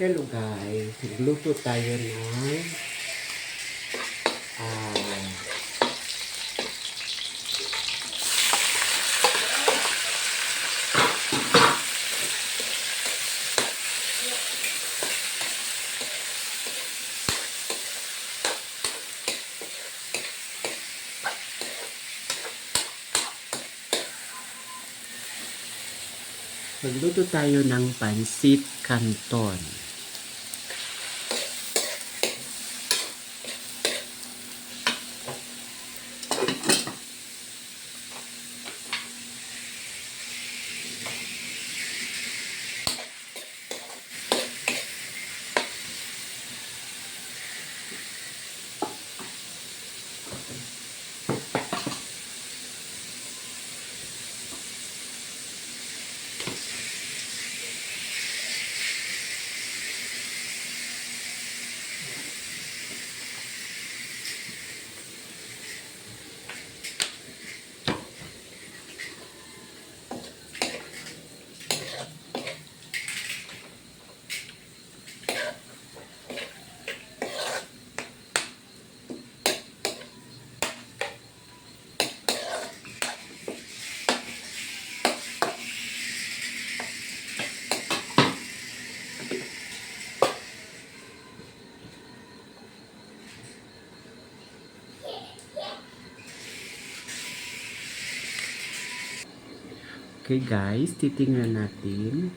Hello guys, nagluto tayo ng ah Nagluto tayo ng pansit canton. Okay guys, titingnan natin.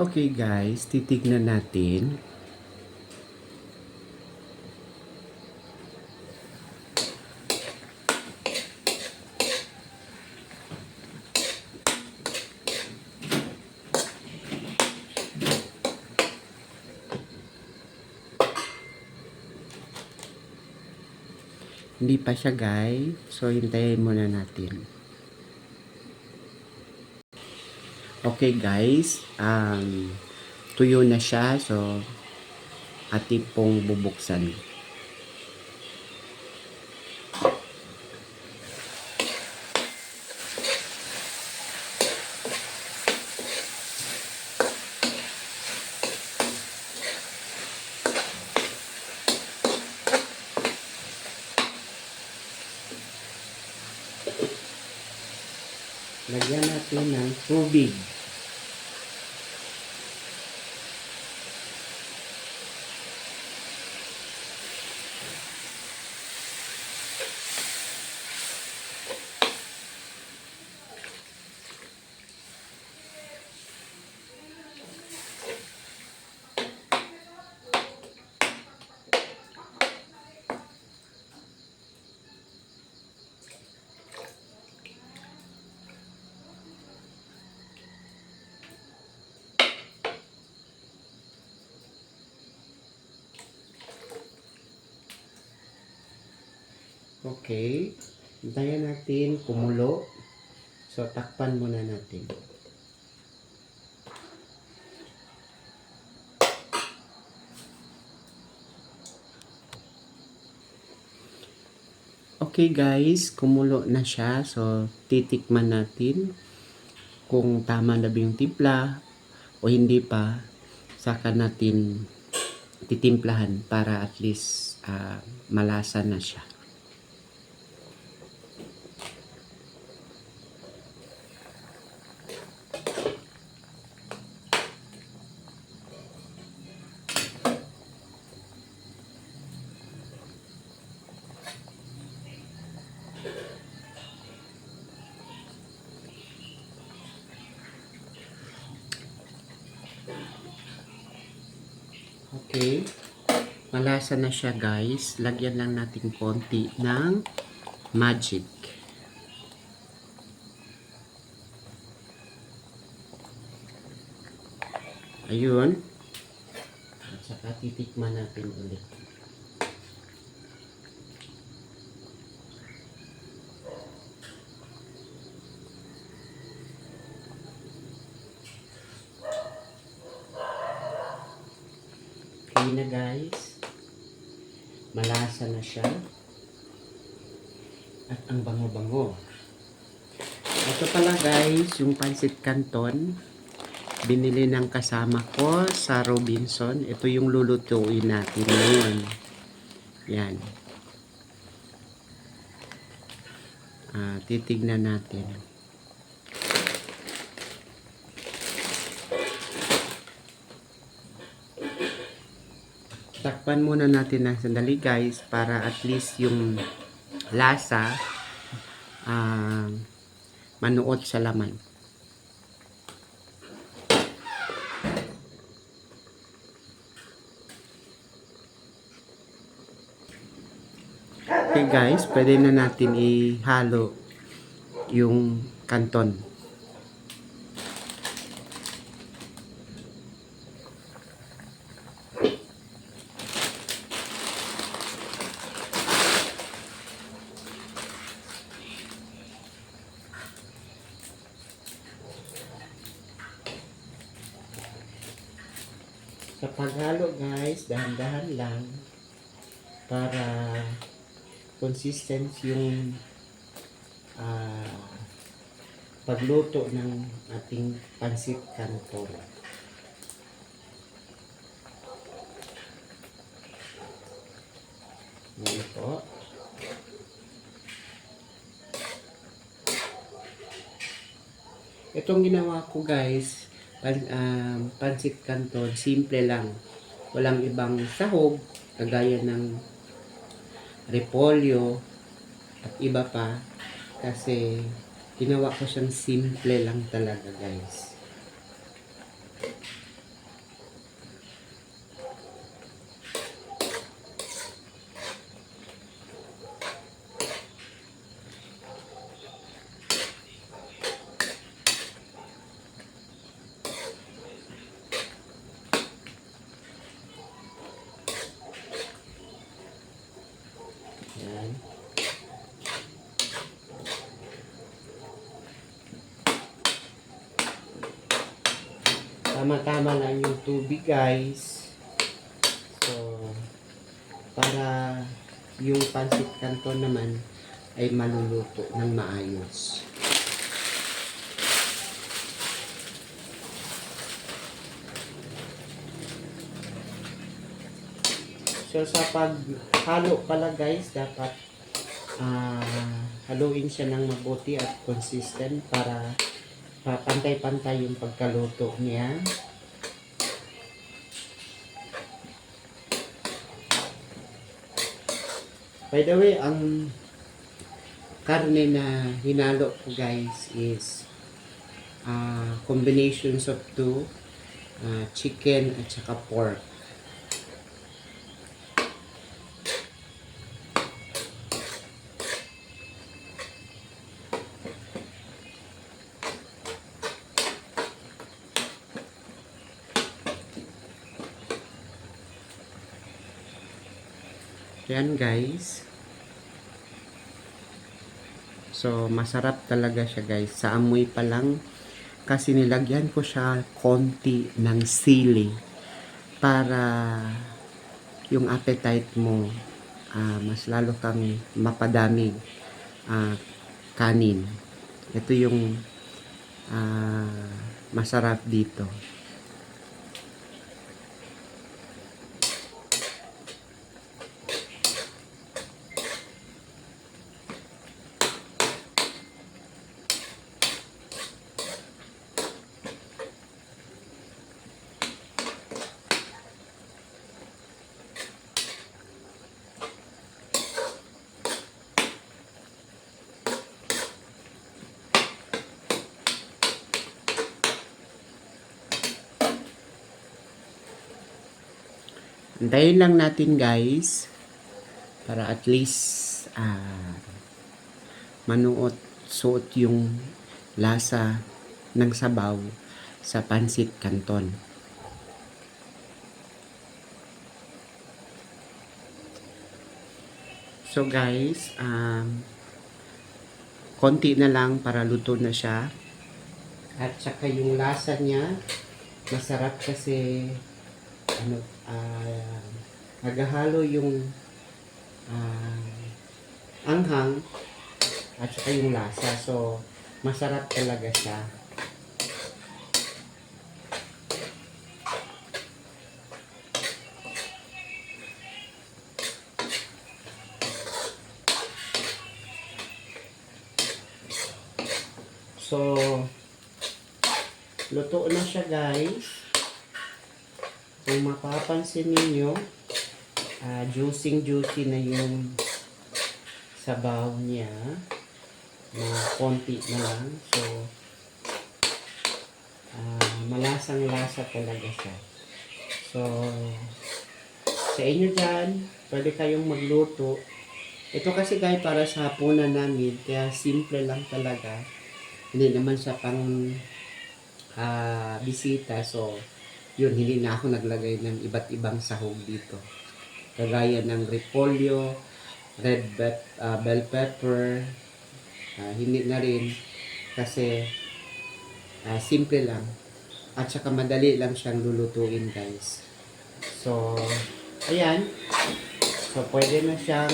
Okay guys, titignan natin. Hindi pa siya guys. So, hintayin muna natin. Okay guys, um, tuyo na siya. So, ating pong bubuksan. Lagyan natin ng tubig. Okay. Hintayin natin kumulo. So, takpan muna natin. Okay guys, kumulo na siya. So, titikman natin kung tama na ba yung timpla o hindi pa. Saka natin titimplahan para at least ah, malasa na siya. Okay. Malasa na siya guys. Lagyan lang natin konti ng magic. Ayun. At saka titikman natin ulit. Okay na guys. Malasa na siya. At ang bango-bango. Ito pala guys, yung pancit canton. Binili ng kasama ko sa Robinson. Ito yung lulutuin natin ngayon. Yan. Ah, titignan natin. Takpan muna natin ng sandali guys para at least yung lasa ah, manuot sa laman. Okay guys, pwede na natin ihalo yung kanton. Sa paghalo guys, dahan-dahan lang para consistent yung ah, pagluto ng ating pansit canton. Yan po. Itong ginawa ko guys, pan, um, pansit canton, simple lang. Walang ibang sahog, kagaya ng repolyo at iba pa kasi ginawa ko siyang simple lang talaga guys. Yan. Tama-tama lang yung tubig guys. So, para yung pancit canton naman ay maluluto ng maayos. So sa paghalo pala guys, dapat ah haluin siya ng mabuti at consistent para pa- pantay-pantay yung pagkaluto niya. By the way, ang karne na hinalo ko guys is ah combinations of two ah, chicken at saka pork. Yan guys. So masarap talaga siya guys. Sa amoy pa lang kasi nilagyan ko siya konti ng sili para yung appetite mo ah, mas lalo kang mapadami ah, kanin. Ito yung ah, masarap dito. Antayin lang natin guys para at least ah manuot suot yung lasa ng sabaw sa pansit canton. So guys, um, konti na lang para luto na siya. At saka yung lasa niya, masarap kasi ano, ah, naghahalo yung ah, anghang at saka yung lasa. So, masarap talaga siya. So, luto na siya guys. Kung mapapansin ninyo, ah juicing juicy na yung sabaw niya na konti na lang. So, ah malasang lasa talaga siya. So, sa inyo dyan, pwede kayong magluto. Ito kasi guys para sa hapunan namin, kaya simple lang talaga. Hindi naman siya pang ah, bisita. So, yun, hindi na ako naglagay ng iba't ibang sahog dito. Kagaya ng repolyo, red be- ah, bell pepper, ah, hindi na rin kasi ah, simple lang. At saka madali lang siyang lulutuin guys. So, ayan. So, pwede na siyang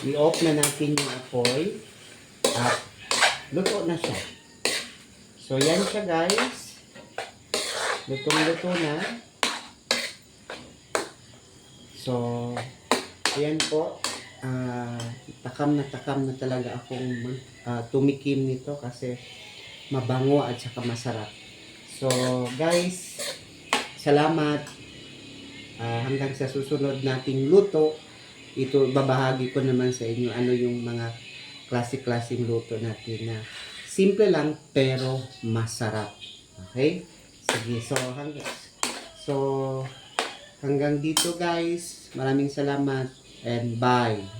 i-off na natin yung apoy at luto na siya. So, yan siya guys. Lutong-luto na. So, ayan po. Ah, takam na takam na talaga akong ah, tumikim nito kasi mabango at saka masarap. So, guys, salamat. Ah, hanggang sa susunod nating luto, ito babahagi ko naman sa inyo ano yung mga klase-klaseng luto natin na simple lang pero masarap. Okay? Sige, so hanggang so hanggang dito guys. Maraming salamat and bye.